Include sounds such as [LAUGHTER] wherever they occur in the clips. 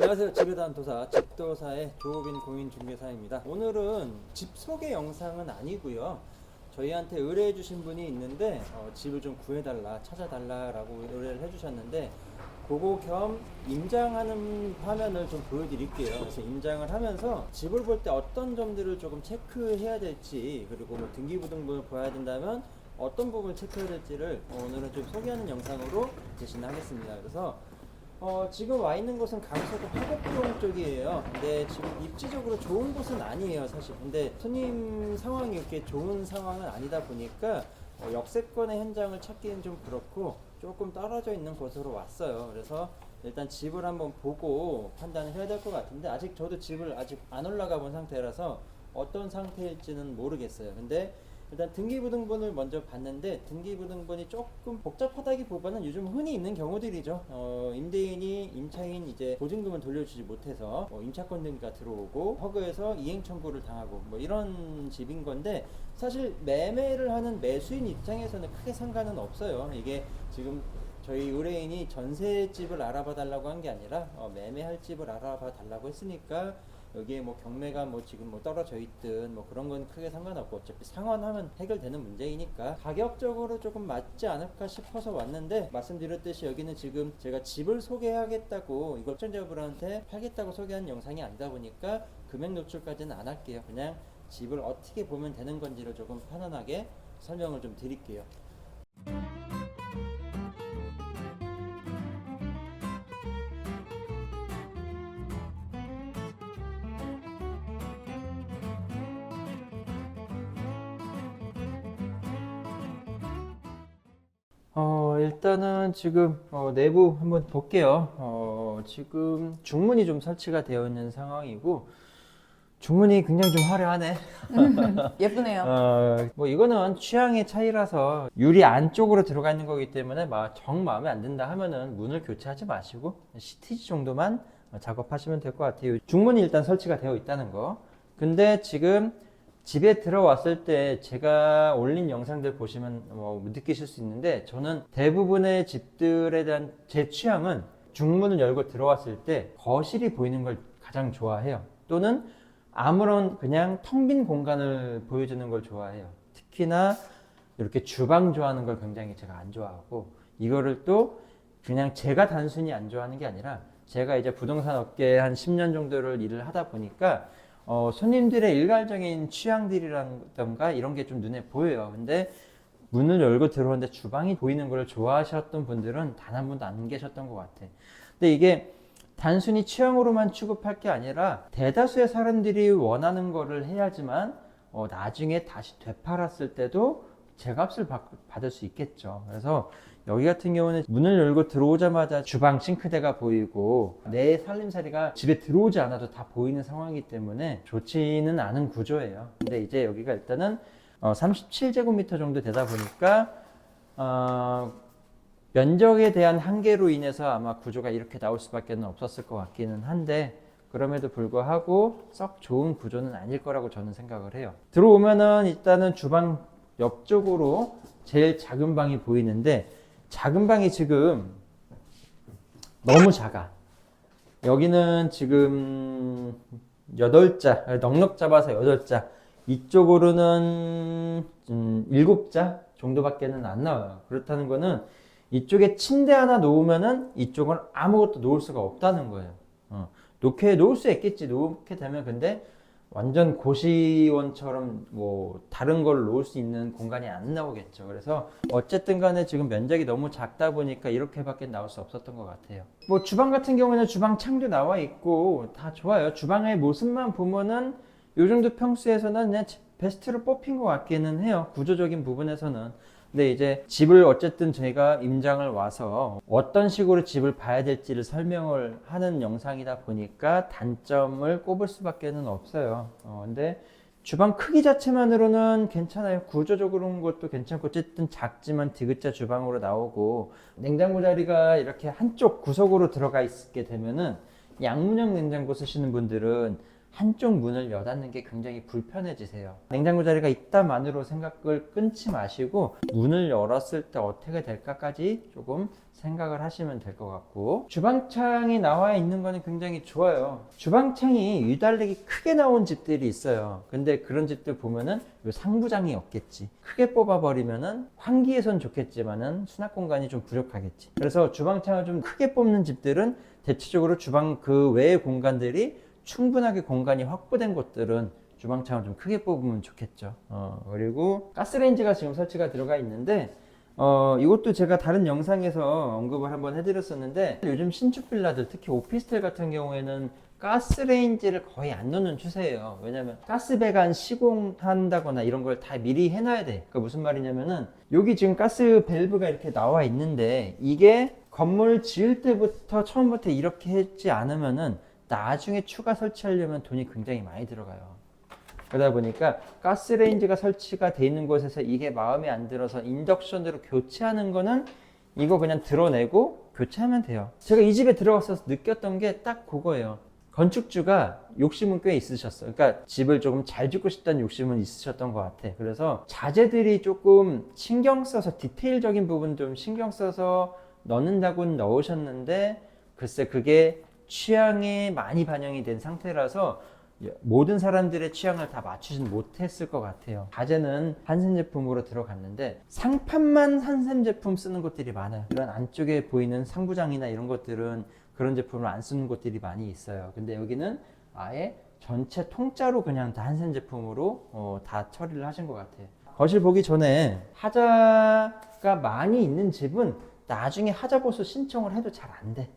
안녕하세요. 집에대한 도사 집도사의 조우빈 공인중개사입니다. 오늘은 집 소개 영상은 아니고요. 저희한테 의뢰해 주신 분이 있는데 어, 집을 좀 구해달라 찾아달라 라고 의뢰를 해주셨는데 그거 겸 임장하는 화면을 좀 보여드릴게요. 그래서 임장을 하면서 집을 볼 때 어떤 점들을 조금 체크해야 될지 그리고 뭐 등기부등본을 봐야 된다면 어떤 부분을 체크해야 될지를 오늘은 좀 소개하는 영상으로 제시를 하겠습니다. 그래서 어, 지금 와 있는 곳은 강서구 화곡동 쪽이에요. 근데 지금 입지적으로 좋은 곳은 아니에요, 사실. 근데 손님 상황이 이렇게 좋은 상황은 아니다 보니까 어, 역세권의 현장을 찾기는 좀 그렇고 조금 떨어져 있는 곳으로 왔어요. 그래서 일단 집을 한번 보고 판단을 해야 될 것 같은데 아직 저도 집을 아직 안 올라가 본 상태라서 어떤 상태일지는 모르겠어요. 근데 일단 등기부등본을 먼저 봤는데 등기부등본이 조금 복잡하다기보다는 요즘 흔히 있는 경우들이죠. 어, 임대인이 임차인 이제 보증금을 돌려주지 못해서 뭐 임차권 등기가 들어오고 허그에서 이행 청구를 당하고 뭐 이런 집인 건데 사실 매매를 하는 매수인 입장에서는 크게 상관은 없어요. 이게 지금 저희 의뢰인이 전세집을 알아봐 달라고 한 게 아니라 어, 매매할 집을 알아봐 달라고 했으니까 여기에 뭐 경매가 뭐 지금 뭐 떨어져 있든 뭐 그런 건 크게 상관없고 어차피 상환하면 해결되는 문제이니까 가격적으로 조금 맞지 않을까 싶어서 왔는데 말씀드렸듯이 여기는 지금 제가 집을 소개하겠다고 이걸 시청자분한테 팔겠다고 소개한 영상이 아니다 보니까 금액 노출까지는 안 할게요. 그냥 집을 어떻게 보면 되는 건지를 조금 편안하게 설명을 좀 드릴게요 어, 일단은 지금 어, 내부 한번 볼게요. 어, 지금 중문이 좀 설치가 되어 있는 상황이고 중문이 굉장히 좀 화려하네. 예쁘네요. [LAUGHS] 어, 뭐 이거는 취향의 차이라서 유리 안쪽으로 들어가 있는 거기 때문에 막 정 마음에 안 든다 하면은 문을 교체하지 마시고 CTG 정도만 어, 작업하시면 될 것 같아요. 중문이 일단 설치가 되어 있다는 거. 근데 지금 집에 들어왔을 때 제가 올린 영상들 보시면 뭐 느끼실 수 있는데 저는 대부분의 집들에 대한 제 취향은 중문을 열고 들어왔을 때 거실이 보이는 걸 가장 좋아해요. 또는 아무런 그냥 텅 빈 공간을 보여주는 걸 좋아해요. 특히나 이렇게 주방 좋아하는 걸 굉장히 제가 안 좋아하고 이거를 또 그냥 제가 단순히 안 좋아하는 게 아니라 제가 이제 부동산 업계에 한 10년 정도를 일을 하다 보니까 어, 손님들의 일괄적인 취향들이라던가 이런 게 좀 눈에 보여요. 근데 문을 열고 들어오는데 주방이 보이는 걸 좋아하셨던 분들은 단 한 분도 안 계셨던 것 같아. 근데 이게 단순히 취향으로만 취급할 게 아니라 대다수의 사람들이 원하는 거를 해야지만 어, 나중에 다시 되팔았을 때도 제값을 받, 받을 수 있겠죠. 그래서 여기 같은 경우는 문을 열고 들어오자마자 주방 싱크대가 보이고 내 살림살이가 집에 들어오지 않아도 다 보이는 상황이기 때문에 좋지는 않은 구조예요. 근데 이제 여기가 일단은 어, 37제곱미터 정도 되다 보니까 어, 면적에 대한 한계로 인해서 아마 구조가 이렇게 나올 수밖에 없었을 것 같기는 한데 그럼에도 불구하고 썩 좋은 구조는 아닐 거라고 저는 생각을 해요. 들어오면은 일단은 주방 옆쪽으로 제일 작은 방이 보이는데 작은 방이 지금 너무 작아. 여기는 지금 8자, 넉넉 잡아서 8자. 이쪽으로는 음, 7자 정도밖에는 안 나와요. 그렇다는 거는 이쪽에 침대 하나 놓으면은 이쪽은 아무것도 놓을 수가 없다는 거예요. 어, 놓게 놓을 수 있겠지. 놓게 되면 근데 완전 고시원처럼 뭐 다른 걸 놓을 수 있는 공간이 안 나오겠죠. 그래서 어쨌든 간에 지금 면적이 너무 작다 보니까 이렇게밖에 나올 수 없었던 것 같아요. 뭐 주방 같은 경우에는 주방 창도 나와 있고 다 좋아요. 주방의 모습만 보면은 요 정도 평수에서는 그냥 베스트로 뽑힌 것 같기는 해요. 구조적인 부분에서는. 근데 이제 집을 어쨌든 저희가 임장을 와서 어떤 식으로 집을 봐야 될지를 설명을 하는 영상이다 보니까 단점을 꼽을 수밖에는 없어요. 어, 근데 주방 크기 자체만으로는 괜찮아요. 구조적으로는 것도 괜찮고 어쨌든 작지만 디귿자 주방으로 나오고 냉장고 자리가 이렇게 한쪽 구석으로 들어가 있게 되면은 양문형 냉장고 쓰시는 분들은 한쪽 문을 여닫는 게 굉장히 불편해지세요. 냉장고 자리가 있다만으로 생각을 끊지 마시고 문을 열었을 때 어떻게 될까까지 조금 생각을 하시면 될 것 같고 주방창이 나와 있는 거는 굉장히 좋아요. 주방창이 유달리게 크게 나온 집들이 있어요. 근데 그런 집들 보면은 요 상부장이 없겠지. 크게 뽑아버리면은 환기에선 좋겠지만은 수납 공간이 좀 부족하겠지. 그래서 주방창을 좀 크게 뽑는 집들은 대체적으로 주방 그 외의 공간들이 충분하게 공간이 확보된 곳들은 주방창을 좀 크게 뽑으면 좋겠죠. 어, 그리고 가스레인지가 지금 설치가 들어가 있는데 어, 이것도 제가 다른 영상에서 언급을 한번 해드렸었는데 요즘 신축 빌라들 특히 오피스텔 같은 경우에는 가스레인지를 거의 안 넣는 추세예요. 왜냐면 가스 배관 시공한다거나 이런 걸 다 미리 해놔야 돼. 그러니까 무슨 말이냐면은 여기 지금 가스 밸브가 이렇게 나와 있는데 이게 건물 지을 때부터 처음부터 이렇게 했지 않으면은 나중에 추가 설치하려면 돈이 굉장히 많이 들어가요. 그러다 보니까 가스레인지가 설치가 돼 있는 곳에서 이게 마음에 안 들어서 인덕션으로 교체하는 거는 이거 그냥 드러내고 교체하면 돼요. 제가 이 집에 들어가서 느꼈던 게 딱 그거예요. 건축주가 욕심은 꽤 있으셨어요. 그러니까 집을 조금 잘 짓고 싶다는 욕심은 있으셨던 것 같아. 그래서 자재들이 조금 신경 써서 디테일적인 부분 좀 신경 써서 넣는다고는 넣으셨는데 글쎄 그게 취향에 많이 반영이 된 상태라서 모든 사람들의 취향을 다 맞추진 못했을 것 같아요. 자재는 한샘 제품으로 들어갔는데 상판만 한샘 제품 쓰는 곳들이 많아요. 이런 안쪽에 보이는 상부장이나 이런 것들은 그런 제품을 안 쓰는 곳들이 많이 있어요. 근데 여기는 아예 전체 통짜로 그냥 다 한샘 제품으로 어, 다 처리를 하신 것 같아요. 거실 보기 전에 하자가 많이 있는 집은 나중에 하자 보수 신청을 해도 잘 안 돼.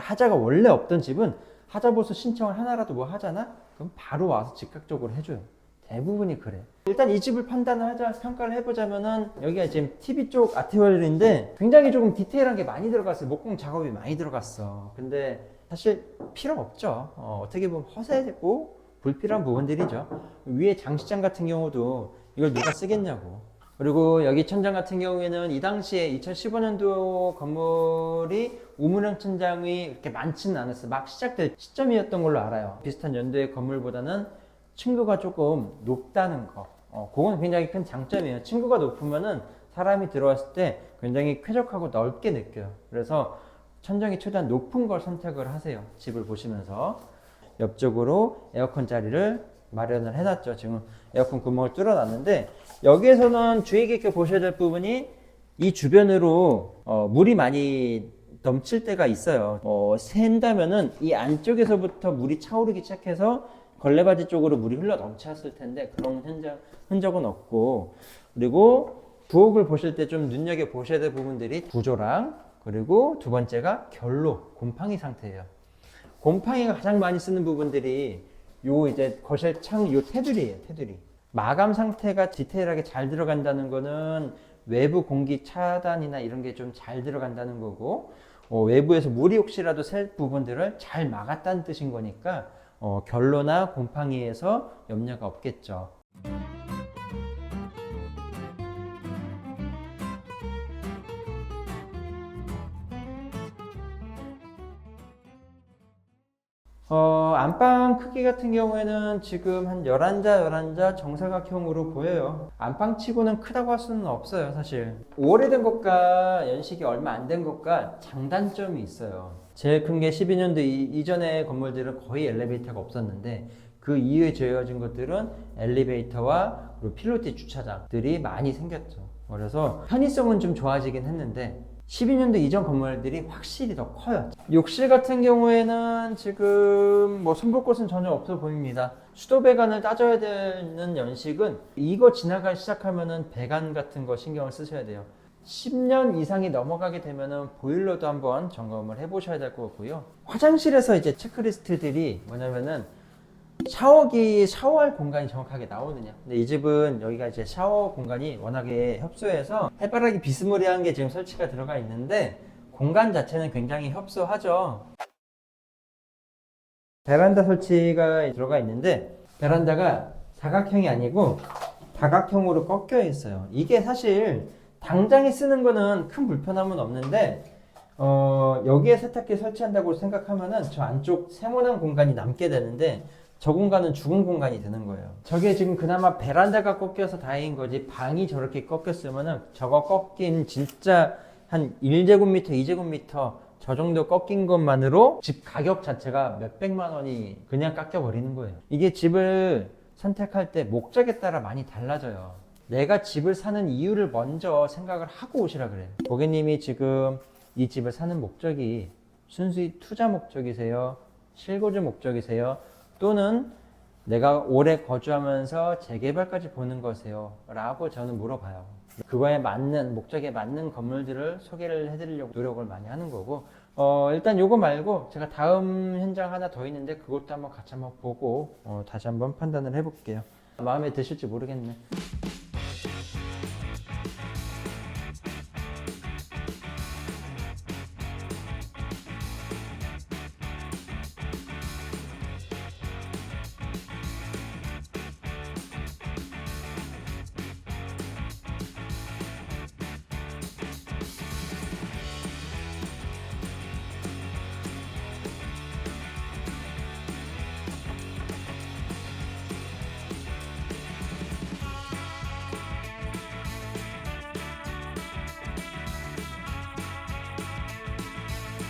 하자가 원래 없던 집은 하자 보수 신청을 하나라도 뭐 하잖아? 그럼 바로 와서 즉각적으로 해줘요. 대부분이 그래. 일단 이 집을 판단을 하자, 평가를 해보자면은 여기가 지금 TV 쪽 아트월인데 굉장히 조금 디테일한 게 많이 들어갔어요. 목공 작업이 많이 들어갔어. 근데 사실 필요 없죠. 어, 어떻게 보면 허세고 불필요한 부분들이죠. 위에 장식장 같은 경우도 이걸 누가 쓰겠냐고. 그리고 여기 천장 같은 경우에는 이 당시에 2015년도 건물이 우물형 천장이 이렇게 많지는 않았어요. 막 시작될 시점이었던 걸로 알아요. 비슷한 연도의 건물보다는 층고가 조금 높다는 거. 어, 그건 굉장히 큰 장점이에요. 층고가 높으면은 사람이 들어왔을 때 굉장히 쾌적하고 넓게 느껴요. 그래서 천장이 최대한 높은 걸 선택을 하세요. 집을 보시면서. 옆쪽으로 에어컨 자리를 마련을 해놨죠. 지금 에어컨 구멍을 뚫어놨는데 여기에서는 주의 깊게 보셔야 될 부분이 이 주변으로 어, 물이 많이 넘칠 때가 있어요. 어, 샌다면은 이 안쪽에서부터 물이 차오르기 시작해서 걸레바지 쪽으로 물이 흘러 넘쳤을 텐데 그런 흔적, 흔적은 없고 그리고 부엌을 보실 때 좀 눈여겨 보셔야 될 부분들이 구조랑 그리고 두 번째가 결로 곰팡이 상태예요. 곰팡이가 가장 많이 쓰는 부분들이 요 이제 거실 창 요 테두리예요, 테두리. 마감 상태가 디테일하게 잘 들어간다는 거는 외부 공기 차단이나 이런 게 좀 잘 들어간다는 거고 어, 외부에서 물이 혹시라도 셀 부분들을 잘 막았다는 뜻인 거니까 어, 결로나 곰팡이에서 염려가 없겠죠. 어, 안방 크기 같은 경우에는 지금 한 11자, 11자 정사각형으로 보여요. 안방 치고는 크다고 할 수는 없어요, 사실. 오래된 것과 연식이 얼마 안 된 것과 장단점이 있어요. 제일 큰 게 12년도 이, 전의 건물들은 거의 엘리베이터가 없었는데 그 이후에 지어진 것들은 엘리베이터와 그리고 필로티 주차장들이 많이 생겼죠. 그래서 편의성은 좀 좋아지긴 했는데 12년도 이전 건물들이 확실히 더 커요. 욕실 같은 경우에는 지금 뭐 손볼 곳은 전혀 없어 보입니다. 수도 배관을 따져야 되는 연식은 이거 지나가기 시작하면은 배관 같은 거 신경을 쓰셔야 돼요. 10년 이상이 넘어가게 되면은 보일러도 한번 점검을 해보셔야 될 것 같고요. 화장실에서 이제 체크리스트들이 뭐냐면은 샤워기 샤워할 공간이 정확하게 나오느냐. 근데 이 집은 여기가 이제 샤워 공간이 워낙에 협소해서 해바라기 비스무리한 게 지금 설치가 들어가 있는데 공간 자체는 굉장히 협소하죠. 베란다 설치가 들어가 있는데 베란다가 사각형이 아니고 다각형으로 꺾여 있어요. 이게 사실 당장에 쓰는 거는 큰 불편함은 없는데 어, 여기에 세탁기 설치한다고 생각하면은 저 안쪽 세모난 공간이 남게 되는데 저 공간은 죽은 공간이 되는 거예요. 저게 지금 그나마 베란다가 꺾여서 다행인 거지 방이 저렇게 꺾였으면은 저거 꺾인 진짜 한 1제곱미터, 2제곱미터 저 정도 꺾인 것만으로 집 가격 자체가 몇백만 원이 그냥 깎여 버리는 거예요. 이게 집을 선택할 때 목적에 따라 많이 달라져요. 내가 집을 사는 이유를 먼저 생각을 하고 오시라 그래요. 고객님이 지금 이 집을 사는 목적이 순수히 투자 목적이세요? 실거주 목적이세요? 또는 내가 오래 거주하면서 재개발까지 보는 거세요? 라고 저는 물어봐요. 그거에 맞는, 목적에 맞는 건물들을 소개를 해드리려고 노력을 많이 하는 거고, 어, 일단 요거 말고 제가 다음 현장 하나 더 있는데 그것도 한번 같이 한번 보고, 어, 다시 한번 판단을 해볼게요. 마음에 드실지 모르겠네.